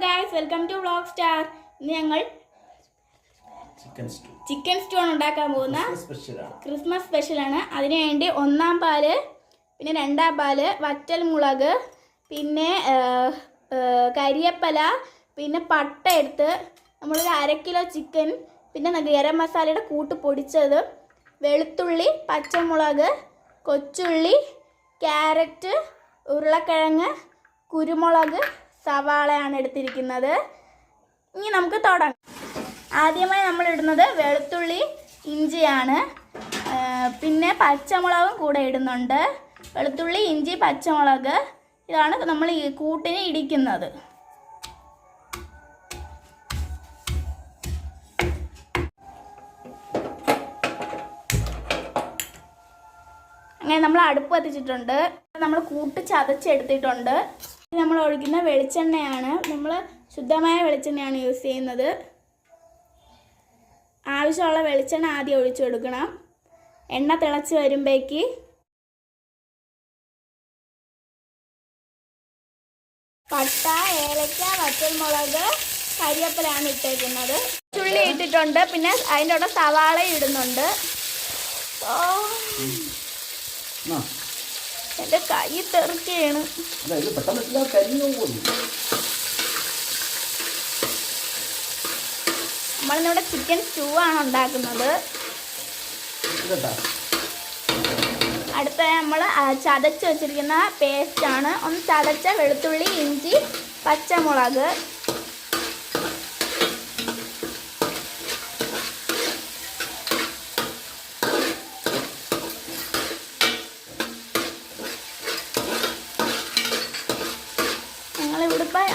Guys welcome to vlog star ഇന്ന് ഞങ്ങൾ chicken stew chicken stew ആണ് ഉണ്ടാക്കാൻ പോകുന്ന ക്രിസ്മസ് സ്പെഷ്യലാണ് അതിനുവേണ്ടി ഒന്നാം പാൽ പിന്നെ രണ്ടാം പാൽ വറ്റൽ മുളക് പിന്നെ കരിയപ്പല പിന്നെ പട്ട എടുത്ത് നമ്മളൊരു അര കിലോ ചിക്കൻ പിന്നെ ഗരം മസാലയുടെ കൂട്ട് പൊടിച്ചത് വെളുത്തുള്ളി പച്ചമുളക് കൊച്ചുള്ളി ക്യാരറ്റ് ഉരുളക്കിഴങ്ങ് കുരുമുളക് സവാളയാണ് എടുത്തിരിക്കുന്നത്. ഇനി നമുക്ക് തുടങ്ങാം. ആദ്യമായി നമ്മൾ ഇടുന്നത് വെളുത്തുള്ളി ഇഞ്ചിയാണ്. പിന്നെ പച്ചമുളകും കൂടെ ഇടുന്നുണ്ട്. വെളുത്തുള്ളി ഇഞ്ചി പച്ചമുളക്. ഇതാണ് നമ്മൾ ഈ കൂട്ടിന് ഇടിക്കുന്നത്. അങ്ങനെ നമ്മൾ അടുപ്പ് കത്തിച്ചിട്ടുണ്ട്. നമ്മൾ കൂട്ട് ചതച്ചെടുത്തിട്ടുണ്ട്. നമ്മൾ ഒഴിക്കുന്ന വെളിച്ചെണ്ണയാണ്. നമ്മൾ ശുദ്ധമായ വെളിച്ചെണ്ണയാണ് യൂസ് ചെയ്യുന്നത്. ആവശ്യമുള്ള വെളിച്ചെണ്ണ ആദ്യം ഒഴിച്ചു കൊടുക്കണം. എണ്ണ തിളച്ച് വരുമ്പോഴേക്ക് പട്ട ഏലക്ക വറ്റൽമുളക് കരിയപ്പലാണ് ഇട്ടേക്കുന്നത്. ചുള്ളി ഇട്ടിട്ടുണ്ട്. പിന്നെ അതിന്റെ കൂടെ സവാള ഇടുന്നുണ്ട്. ഓ എന്റെ കൈ തെറുക്കയാണ്. നമ്മളിന്നിവിടെ ചിക്കൻ സ്റ്റൂ ആണ് ഉണ്ടാക്കുന്നത്. അടുത്ത നമ്മൾ ചതച്ച് വെച്ചിരിക്കുന്ന പേസ്റ്റാണ് ഒന്ന് ചതച്ച വെളുത്തുള്ളി ഇഞ്ചി പച്ചമുളക്.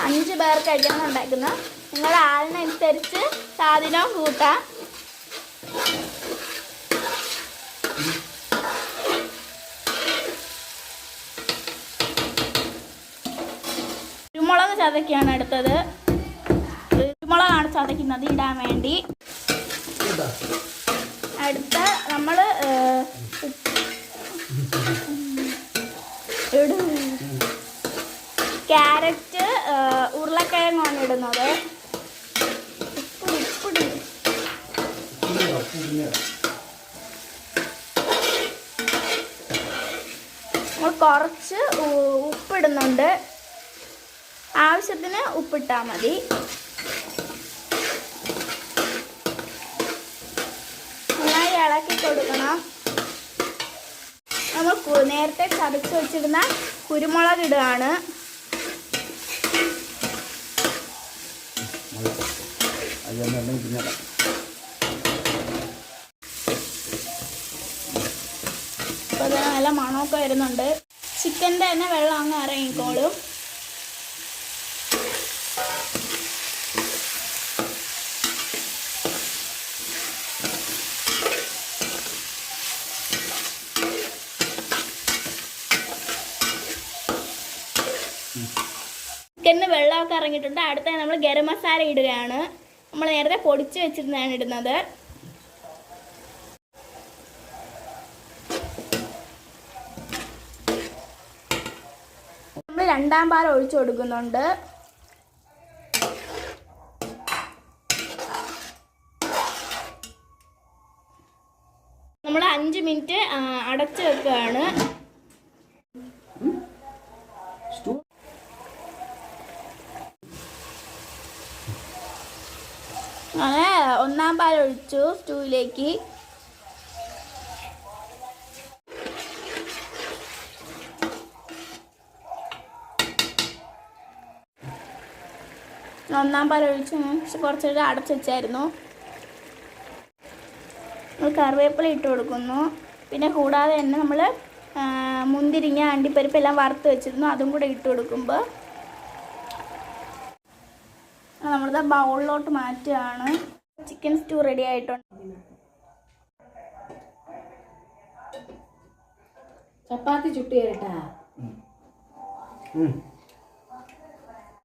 അഞ്ച് പേർക്കായിട്ടാണ് ഉണ്ടാക്കുന്നത്. നിങ്ങളുടെ ആളിനനുസരിച്ച് സാധനവും കൂട്ടാം. കുരുമുളക് ചതക്കാണ് എടുത്തത് കുരുമുളകാണ് ചതക്കുന്നത് ഇടാൻ വേണ്ടി. അടുത്ത നമ്മൾ കുറച്ച് ഉപ്പിടുന്നുണ്ട്. ആവശ്യത്തിന് ഉപ്പിട്ടാൽ മതി. നന്നായി ഇളക്കി കൊടുക്കണം. നമ്മൾ നേരത്തെ ചതച്ച് വെച്ചിരുന്ന കുരുമുളക് ഇടുകയാണ്. അപ്പോൾ നല്ല മണമൊക്കെ വരുന്നുണ്ട്. ചിക്കന്റെ തന്നെ വെള്ളം അങ്ങ് ഇറങ്ങിക്കോളും. ചിക്കന് വെള്ളമൊക്കെ ഇറങ്ങിയിട്ടുണ്ട്. അടുത്ത നമ്മൾ ഗരം മസാല ഇടുകയാണ്. നമ്മൾ നേരത്തെ പൊടിച്ച് വെച്ചിരുന്നതാണ് ഇടുന്നത്. രണ്ടാം പാൽ ഒഴിച്ചു കൊടുക്കുന്നുണ്ട്. നമ്മൾ അഞ്ച് മിനിറ്റ് അടച്ചു വെക്കുകയാണ് ഒന്നാം പാൽ ഒഴിച്ചു സ്റ്റൂവിലേക്ക്. ഒന്നാം പാൽ ഒഴിച്ച് കുറച്ചൊരു അടച്ചു വെച്ചായിരുന്നു. നമ്മൾ കറിവേപ്പില ഇട്ട് കൊടുക്കുന്നു. പിന്നെ കൂടാതെ തന്നെ നമ്മൾ മുന്തിരിങ്ങ അണ്ടിപ്പരിപ്പ് എല്ലാം വറുത്ത് വെച്ചിരുന്നു. അതും കൂടെ ഇട്ട് കൊടുക്കുമ്പോൾ നമ്മളിത് ബൗളിലോട്ട് മാറ്റുകയാണ്. ചിക്കൻ സ്റ്റൂ റെഡി ആയിട്ടുണ്ട്. ചപ്പാത്തി ചുട്ടി തരട്ടാ ഉം.